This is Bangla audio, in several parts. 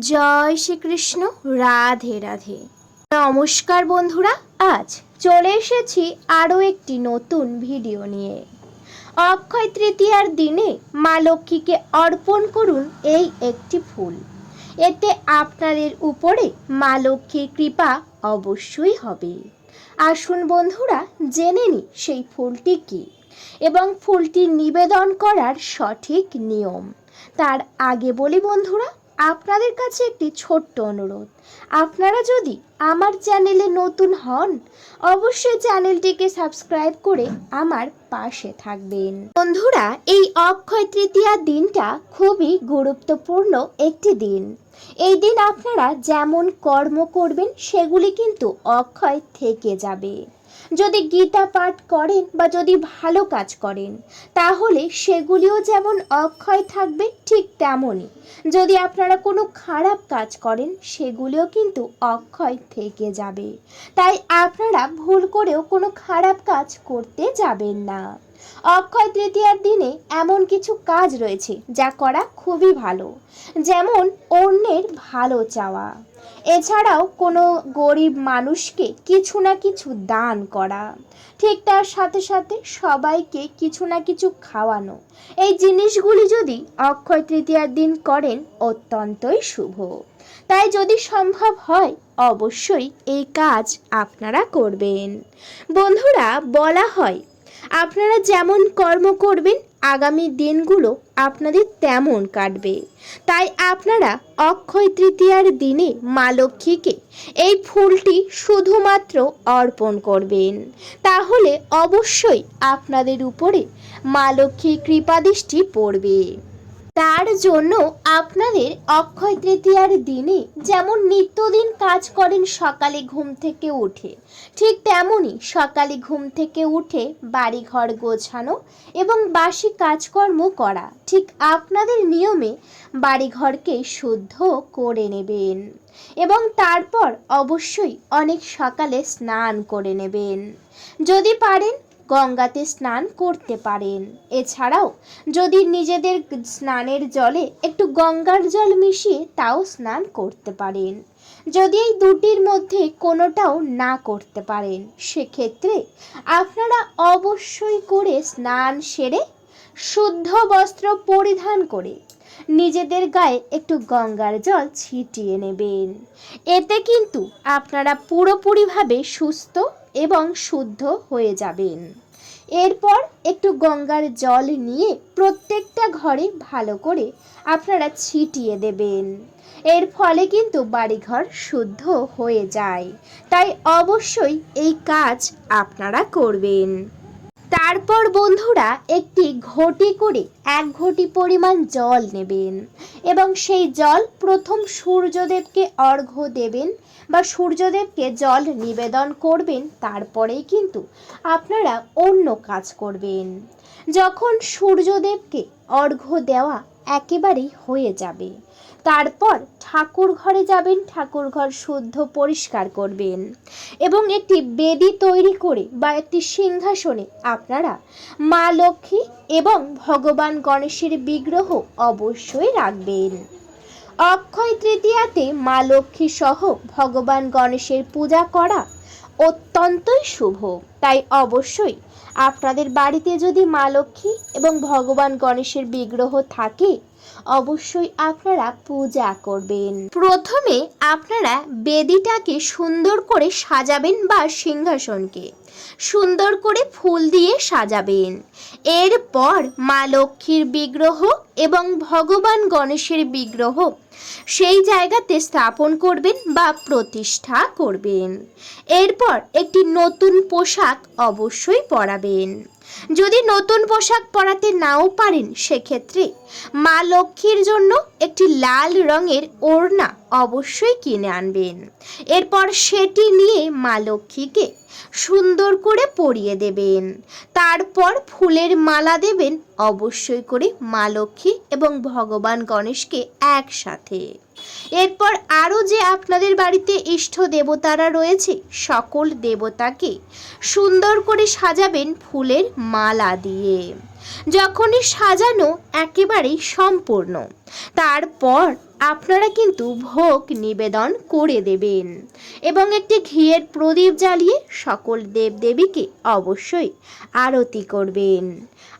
জয় শ্রীকৃষ্ণ, রাধে রাধে। নমস্কার বন্ধুরা, আজ চলে এসেছি আরও একটি নতুন ভিডিও নিয়ে। অক্ষয় তৃতীয়ার দিনে মা লক্ষ্মীকে অর্পণ করুন এই একটি ফুল। এতে আপনাদের উপরে মা লক্ষ্মীর কৃপা অবশ্যই হবে। আসুন বন্ধুরা, জেনে নি সেই ফুলটি কি এবং ফুলটি নিবেদন করার সঠিক নিয়ম। তার আগে বলি বন্ধুরা আপনাদের কাছে একটি ছোট্ট অনুরোধ। আপনারা যদি আমার চ্যানেলে নতুন হন, অবশ্যই চ্যানেলটিকে সাবস্ক্রাইব করে আমার পাশে থাকবেন। বন্ধুরা, এই অক্ষয় তৃতীয়া দিনটা খুবই গুরুত্বপূর্ণ একটি দিন। এই দিন আপনারা যেমন কর্ম করবেন, সেগুলি কিন্তু অক্ষয় থেকে যাবে। যদি গীতা পাঠ করেন বা যদি ভালো কাজ করেন, তাহলে সেগুলিও যেমন অক্ষয় থাকবে, ঠিক তেমনই। যদি আপনারা কোনো খারাপ কাজ করেন, সেগুলিও কিন্তু অক্ষয় থেকে যাবে। তাই আপনারা ভুল করেও কোনো খারাপ কাজ করতে যাবেন না। অক্ষয় তৃতীয়ার দিনে এমন কিছু কাজ রয়েছে যা করা খুবই ভালো, যেমন অন্যের ভালো চাওয়া। এছাড়াও কোনো গরিব মানুষকে কিছু না কিছু দান করা, ঠিক তার সাথে সাথে সবাইকে কিছু না কিছু খাওয়ানো। এই জিনিসগুলি যদি অক্ষয় তৃতীয়ার দিন করেন অত্যন্তই শুভ। তাই যদি সম্ভব হয়, অবশ্যই এই কাজ আপনারা করবেন। বন্ধুরা, বলা হয় আপনারা যেমন কর্ম করবেন, আগামী দিনগুলো আপনাদের তেমন কাটবে। তাই আপনারা অক্ষয় তৃতীয়ার দিনে মা লক্ষ্মীকে এই ফুলটি শুধুমাত্র অর্পণ করবেন। তাহলে অবশ্যই আপনাদের উপরে মা লক্ষ্মীর কৃপাদৃষ্টি পড়বে। তার জন্য আপনাদের অক্ষয় তৃতীয়ার দিনে যেমন নিত্যদিন কাজ করেন সকালে ঘুম থেকে উঠে, ঠিক তেমনই সকালে ঘুম থেকে উঠে বাড়িঘর গোছানো এবং বাসি কাজকর্ম করা, ঠিক আপনাদের নিয়মে বাড়িঘরকে শুদ্ধ করে নেবেন এবং তারপর অবশ্যই অনেক সকালে স্নান করে নেবেন। যদি পারেন গঙ্গাতে স্নান করতে পারেন। এছাড়াও যদি নিজেদের স্নানের জলে একটু গঙ্গার জল মিশিয়ে তাও স্নান করতে পারেন। যদি এই দুটির মধ্যে কোনোটাও না করতে পারেন, সেক্ষেত্রে আপনারা অবশ্যই করে স্নান সেরে শুদ্ধ বস্ত্র পরিধান করে নিজেদের গায়ে একটু গঙ্গার জল ছিটিয়ে নেবেন। এতে কিন্তু আপনারা পুরোপুরিভাবে সুস্থ এবং শুদ্ধ হয়ে যাবেন। এরপর একটু গঙ্গার জল নিয়ে প্রত্যেকটা ঘরে ভালো করে আপনারা ছিটিয়ে দেবেন। এর ফলে কিন্তু বাড়িঘর শুদ্ধ হয়ে যায়। তাই অবশ্যই এই কাজ আপনারা করবেন। তারপর বন্ধুরা একটি ঘটি করে এক ঘটি পরিমাণ জল নেবেন এবং সেই জল প্রথম সূর্যদেবকে অর্ঘ্য দেবেন বা সূর্যদেবকে জল নিবেদন করবেন, তারপরেই কিন্তু আপনারা অন্য কাজ করবেন। যখন সূর্যদেবকে অর্ঘ্য দেওয়া একেবারেই হয়ে যাবে। তারপর ঠাকুর ঘরে যাবেন ঠাকুর ঘর শুদ্ধ পরিষ্কার করবেন এবং একটি বেদি তৈরি করে বা একটি সিংহাসনে আপনারা মা লক্ষ্মী এবং ভগবান গণেশের বিগ্রহ অবশ্যই রাখবেন। অক্ষয় তৃতীয়াতে মা লক্ষ্মী সহ ভগবান গণেশের পূজা করা অত্যন্তই শুভ। তাই অবশ্যই আপনাদের বাড়িতে যদি মা লক্ষ্মী এবং ভগবান গণেশের বিগ্রহ থাকে অবশ্যই আপনারা পূজা করবেন। প্রথমে আপনারা বেদিটাকে সুন্দর করে সাজাবেন বা সিংহাসনকে। সুন্দর করে ফুল দিয়ে সাজাবেন। এরপর মা লক্ষ্মীর বিগ্রহ এবং ভগবান গণেশের বিগ্রহ সেই জায়গাতে স্থাপন করবেন বা প্রতিষ্ঠা করবেন। এরপর একটি নতুন পোশাক অবশ্যই পরাবেন। যদি নতুন পোশাক পরাতে নাও পারেন সেক্ষেত্রে মা লক্ষ্মীর জন্য একটি লাল রঙের ওড়না অবশ্যই কিনে আনবেন। এরপর সেটি নিয়ে মা লক্ষ্মীকে সুন্দর করে পরিয়ে দেবেন। তারপর ফুলের মালা দেবেন অবশ্যই করে মা লক্ষ্মী এবং ভগবান গণেশকে একসাথে। এরপর আরও যে আপনাদের বাড়িতে ইষ্ট দেবতারা রয়েছে, সকল দেবতাকে সুন্দর করে সাজাবেন ফুলের মালা দিয়ে। যখনই সাজানো একেবারেই সম্পূর্ণ। তারপর আপনারা কিন্তু ভোগ নিবেদন করে দেবেন এবং একটি ঘিয়ের প্রদীপ জ্বালিয়ে সকল দেবদেবীকে অবশ্যই আরতি করবেন।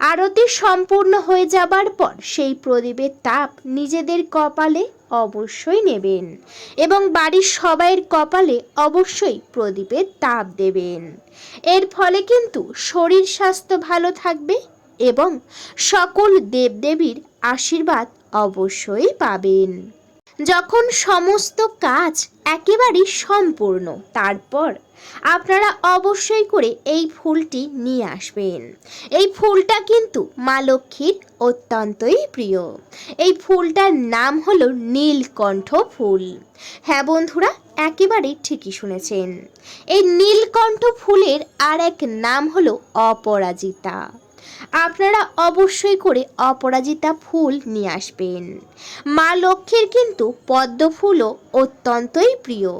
আরতি সম্পূর্ণ হয়ে যাবার পর সেই প্রদীপের তাপ নিজেদের কপালে অবশ্যই নেবেন এবং বাড়ির সবাইয়ের কপালে অবশ্যই প্রদীপের তাপ দেবেন। এর ফলে কিন্তু শরীর স্বাস্থ্য ভালো থাকবে এবং সকল দেবদেবীর আশীর্বাদ অবশ্যই পাবেন। যখন সমস্ত কাজ একেবারেই সম্পূর্ণ, তারপর আপনারা অবশ্যই করে এই ফুলটি নিয়ে আসবেন। এই ফুলটা কিন্তু মা লক্ষ্মীর অত্যন্তই প্রিয়। এই ফুলটার নাম হলো নীলকণ্ঠ ফুল। হ্যাঁ বন্ধুরা একেবারে ঠিকই শুনেছেন। এই নীলকণ্ঠ ফুলের আর এক নাম হলো অপরাজিতা। আপনারা অবশ্যই করে অপরাজিতা ফুল নিয়ে আসবেন। মা লক্ষ্মীর কিন্তু পদ্ম ফুলও অত্যন্তই প্রিয়।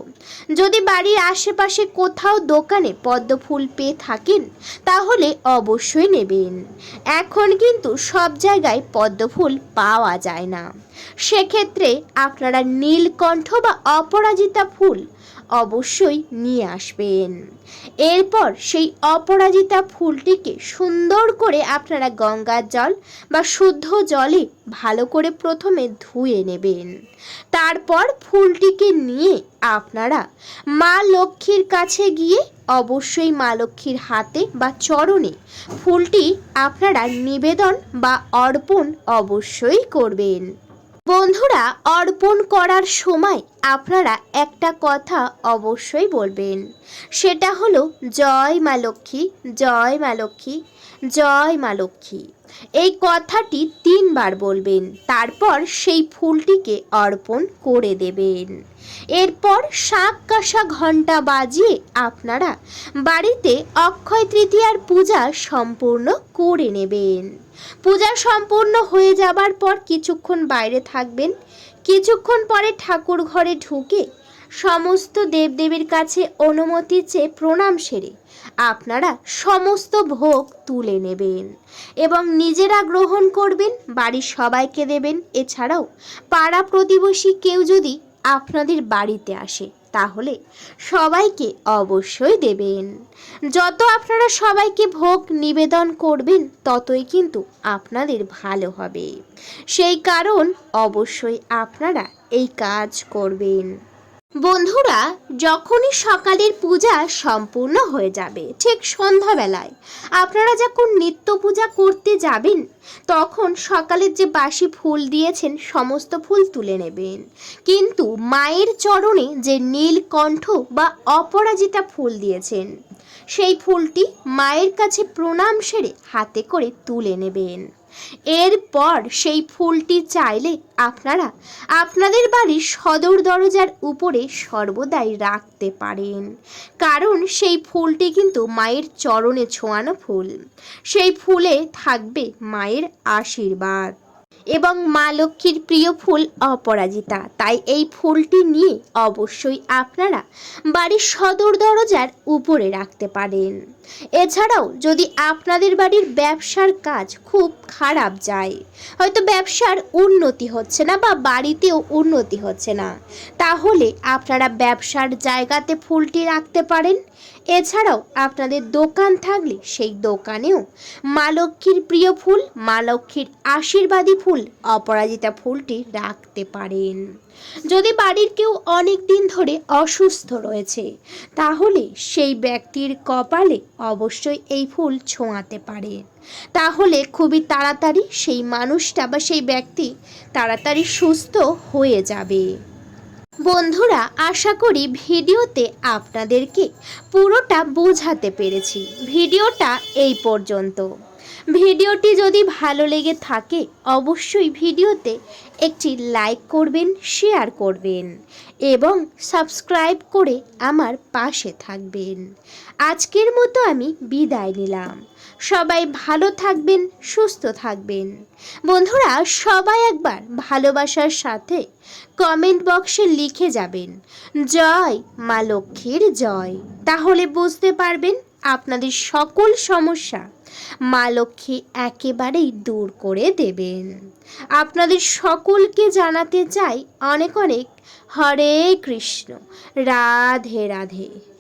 যদি বাড়ির আশেপাশে কোথাও দোকানে পদ্ম ফুল পেয়ে থাকেন, তাহলে অবশ্যই নেবেন। এখন কিন্তু সব জায়গায় পদ্ম ফুল পাওয়া যায় না। সেক্ষেত্রে আপনারা নীলকণ্ঠ বা অপরাজিতা ফুল অবশ্যই নিয়ে আসবেন। এরপর সেই অপরাজিতা ফুলটিকে সুন্দর করে আপনারা গঙ্গার জল বা শুদ্ধ জলে ভালো করে প্রথমে ধুয়ে নেবেন। তারপর ফুলটিকে নিয়ে আপনারা মা লক্ষ্মীর কাছে গিয়ে অবশ্যই মা লক্ষ্মীর হাতে বা চরণে ফুলটি আপনারা নিবেদন বা অর্পণ অবশ্যই করবেন। বন্ধুরা, অর্পণ করার সময় আপনারা একটা কথা অবশ্যই বলবেন। সেটা হলো, জয় মা লক্ষ্মী, জয় মা লক্ষ্মী, জয় মা লক্ষ্মী। এই কথাটি তিনবার বলবেন, তারপর সেই ফুলটিকে অর্পণ করে দেবেন। এরপর শাক কাঁসা ঘণ্টা বাজিয়ে আপনারা বাড়িতে অক্ষয় তৃতীয়ার পূজা সম্পূর্ণ করে নেবেন। পূজা সম্পূর্ণ হয়ে যাবার পর কিছুক্ষণ বাইরে থাকবেন কিছুক্ষণ পরে ঠাকুর ঘরে ঢুকে সমস্ত দেবদেবীর কাছে অনুমতি চেয়ে প্রণাম সেরে। আপনারা সমস্ত ভোগ তুলে নেবেন এবং নিজেরা গ্রহণ করবেন, বাড়ির সবাইকে দেবেন। এছাড়াও পাড়া প্রতিবেশী কেউ যদি আপনাদের বাড়িতে আসে তাহলে সবাইকে অবশ্যই দেবেন। যত আপনারা সবাইকে ভোগ নিবেদন করবেন, ততই কিন্তু আপনাদের ভালো হবে। সেই কারণ অবশ্যই আপনারা এই কাজ করবেন। বন্ধুরা, যখনই সকালের পূজা সম্পূর্ণ হয়ে যাবে, ঠিক সন্ধ্যাবেলায়, আপনারা যখন নিত্য পূজা করতে যাবেন, তখন সকালের যে বাসি ফুল দিয়েছেন, সমস্ত ফুল তুলে নেবেন। কিন্তু মায়ের চরণে যে নীলকণ্ঠ বা অপরাজিতা ফুল দিয়েছেন, সেই ফুলটি মায়ের কাছে প্রণাম সেরে হাতে করে তুলে নেবেন। এরপর সেই ফুলটি চাইলে আপনারা আপনাদের বাড়ির সদর দরজার উপরে সর্বদাই রাখতে পারেন। কারণ সেই ফুলটি কিন্তু মায়ের চরণে ছোঁয়ানো ফুল। সেই ফুলে থাকবে মায়ের আশীর্বাদ। এবং মা লক্ষ্মীর প্রিয় ফুল অপরাজিতা। তাই এই ফুলটি নিয়ে অবশ্যই আপনারা বাড়ির সদর দরজার উপরে রাখতে পারেন। এছাড়াও যদি আপনাদের বাড়ির ব্যবসার কাজ খুব খারাপ যায়, হয়তো ব্যবসার উন্নতি হচ্ছে না বা বাড়িতেও উন্নতি হচ্ছে না, তাহলে আপনারা ব্যবসার জায়গাতে ফুলটি রাখতে পারেন। এছাড়াও আপনাদের দোকান থাকলে সেই দোকানেও মা লক্ষ্মীর প্রিয় ফুল, মা লক্ষ্মীর আশীর্বাদী ফুল, অপরাজিতা ফুলটি রাখতে পারেন। যদি বাড়ির কেউ অনেক দিন ধরে অসুস্থ রয়েছে, তাহলে সেই ব্যক্তির কপালে অবশ্যই এই ফুল ছোঁয়াতে পারে। তাহলে খুবই তাড়াতাড়ি সেই মানুষটা বা সেই ব্যক্তি তাড়াতাড়ি সুস্থ হয়ে যাবে। বন্ধুরা, আশা করি ভিডিওতে আপনাদেরকে পুরোটা বোঝাতে পেরেছি। ভিডিওটা এই পর্যন্ত। ভিডিওটি যদি ভালো লেগে থাকে, অবশ্যই ভিডিওতে একটি লাইক করবেন, শেয়ার করবেন এবং সাবস্ক্রাইব করে আমার পাশে থাকবেন। আজকের মতো আমি বিদায় নিলাম। সবাই ভালো থাকবেন, সুস্থ থাকবেন। বন্ধুরা, সবাই একবার ভালোবাসার সাথে কমেন্ট বক্সে লিখে যাবেন, জয় মা লক্ষ্মীর জয়। তাহলে বুঝতে পারবেন আপনাদের সকল সমস্যা মা লক্ষ্মী একেবারেই দূর করে দেবেন। আপনাদের সকলকে জানাতে চাই অনেক অনেক হরে কৃষ্ণ। রাধে রাধে।